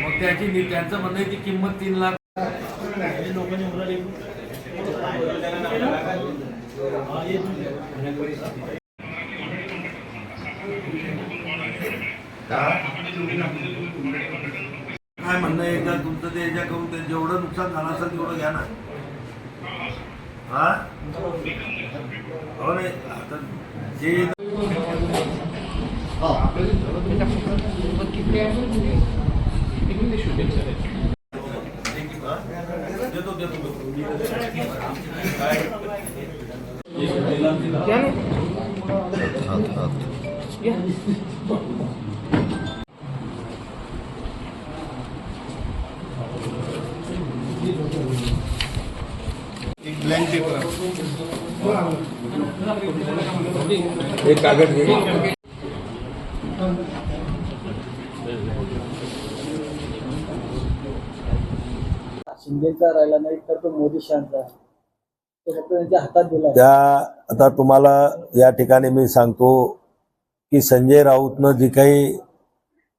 मग त्याची त्यांचं म्हणणं आहे ती किंमत तीन लाख काय म्हणणं आहे? एकदा तुमचं ते याच्याकडून ते जेवढं नुकसान झालं असेल तेवढं घ्या ना. हा? हो नाही आता जे हो. एक कागद घे. शिंदेचा राहिला नाही तर तो मोदी शहाचा तो फक्त त्यांच्या हातात दिला त्या आता तुम्हाला या ठिकाणी मी सांगतो की संजय राऊतनं जी काही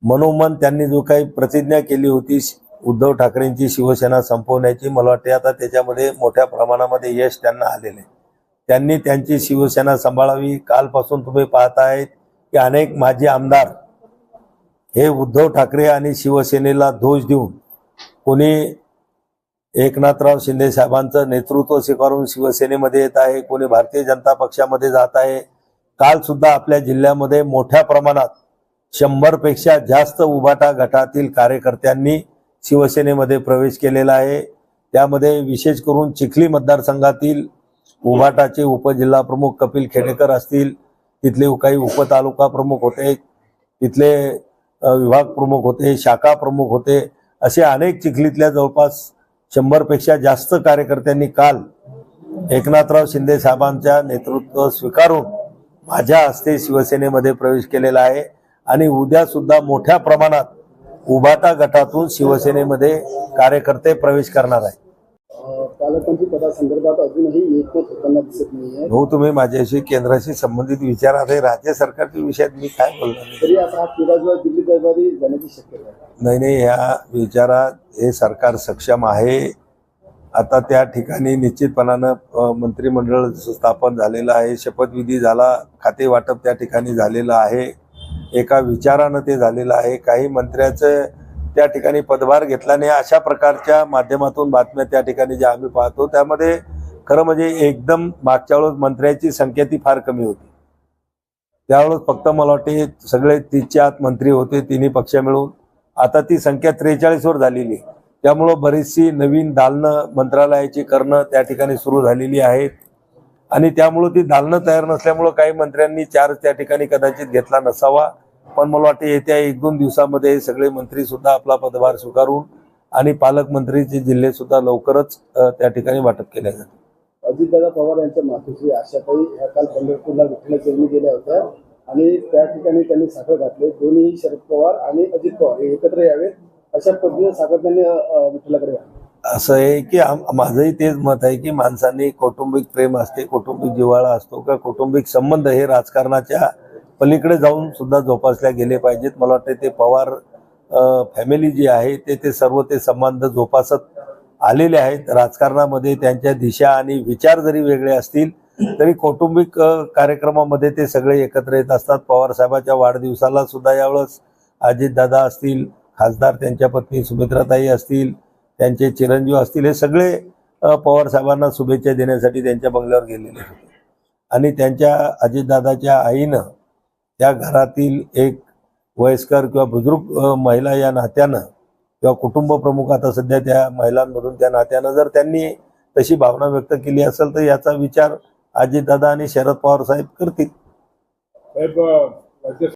मनोमन त्यांनी जो काही प्रतिज्ञा केली होती उद्धव ठाकरेंची शिवसेना संपवण्याची मला वाटते आता त्याच्यामध्ये मोठ्या प्रमाणामध्ये यश त्यांना आलेले त्यांनी त्यांची शिवसेना सांभाळावी. कालपासून तुम्ही पाहतायत की अनेक माजी आमदार हे उद्धव ठाकरे आणि शिवसेनेला दोष देऊन कोणी एकनाथराव शिंदे साहेबांचं नेतृत्व स्वीकारून शिवसेनेमध्ये येत आहे कोणी भारतीय जनता पक्षामध्ये जात आहे. काल सुद्धा आपल्या जिल्ह्यामध्ये मोठ्या प्रमाणात शंभरपेक्षा जास्त उभाटा गटातील कार्यकर्त्यांनी शिवसेनेमध्ये प्रवेश केलेला आहे. त्यामध्ये विशेष करून चिखली मतदारसंघातील उभाटाचे उपजिल्हा प्रमुख कपिल खेडेकर असतील तिथले काही उपतालुका प्रमुख होते तिथले विभाग प्रमुख होते शाखा प्रमुख होते असे अनेक चिखलीतल्या जवळपास शंभरपेक्षा जास्त कार्यकर्त्यांनी काल एकनाथराव शिंदे साहेबांच्या नेतृत्व स्वीकारून माझ्या हस्ते शिवसेनेमध्ये प्रवेश केलेला आहे. आणि उद्या सुद्धा मोठ्या प्रमाणात उभाटा गटातून शिवसेनेमध्ये कार्यकर्ते प्रवेश करणार आहे पालकमंत्री पदासंदर्भात अजूनही एकमत होताना दिसत नाहीये. भाऊ तुम्ही माझ्याशी केंद्राशी संबंधित विचारात आहे. राज्य सरकारच्या विषयात मी काय बोलणार नाही. तरी आता हा तिढा जो आहे दिल्ली दरबारी जाण्याची शक्यता आहे. नाही नाही ह्या विचारात हे सरकार सक्षम आहे. आता त्या ठिकाणी निश्चितपणानं अ, मंत्रिमंडळ स्थापन झालेलं आहे शपथविधी झाला खाते वाटप त्या ठिकाणी झालेलं आहे. एका विचारानं ते झालेलं आहे. काही मंत्र्याचं त्या ठिकाणी पदभार घेतला अशा प्रकारच्या माध्यमातून बातम्या त्या ठिकाणी ज्या आम्ही पाहतो त्यामध्ये खरं म्हणजे एकदम मागच्या वेळेस मंत्र्यांची संख्या ती फार कमी होती. त्यावेळेस फक्त मला वाटते सगळे तीसच्या आत मंत्री होते तिन्ही पक्ष मिळून. आता ती संख्या त्रेचाळीसवर झालेली आहे. त्यामुळं बरीचशी नवीन दालनं मंत्रालयाची करणं त्या ठिकाणी सुरू झालेली आहेत. आणि त्यामुळं ती दालनं तयार नसल्यामुळं काही मंत्र्यांनी चार्ज त्या ठिकाणी कदाचित घेतला नसावा. पण मला वाटते येत्या एक दोन दिवसामध्ये सगळे मंत्री सुद्धा आपला पदभार स्वीकारून आणि पालकमंत्रीचे जिल्हे सुद्धा लवकरच त्या ठिकाणी वाटप केले जातील. अजितदादा पवार यांच्या मातोश्री आशाताई ह्या काल पंढरपूरला विठ्ठल चरणी गेल्या होत्या आणि त्या ठिकाणी त्यांनी साखर घातले. दोन्ही शरद पवार आणि अजित पवार हे एकत्र यावेत. अशा पद्धतीने साखर त्यांनी विठ्ठलाकडे असं आहे की माझंही तेच मत आहे की माणसांनी कौटुंबिक प्रेम असते कौटुंबिक जिव्हाळा असतो का कौटुंबिक संबंध हे राजकारणाच्या पलीकडे जाऊन सुद्धा जोपासल्या गेले पाहिजेत. मला वाटते ते पवार फॅमिली जी आहे ते ते सर्व ते संबंध जोपासत आलेले आहेत. राजकारणामध्ये त्यांच्या दिशा आणि विचार जरी वेगळे असतील तरी कौटुंबिक कार्यक्रमामध्ये ते सगळे एकत्र येत असतात. पवार साहेबाच्या वाढदिवसाला सुद्धा यावेळेस अजितदादा असतील खासदार त्यांच्या पत्नी सुमित्राताई असतील त्यांचे चिरंजीव असतील हे सगळे पवार साहेबांना शुभेच्छा देण्यासाठी त्यांच्या बंगल्यावर गेलेले होते. आणि त्यांच्या अजितदादाच्या आईनं त्या घरातील एक वयस्कर किंवा बुजुर्ग महिला या नात्यानं किंवा कुटुंब प्रमुख आता सध्या त्या महिलांमधून त्या नात्यानं जर त्यांनी तशी भावना व्यक्त केली असेल तर याचा विचार अजितदादा आणि शरद पवार साहेब करतील. साहेब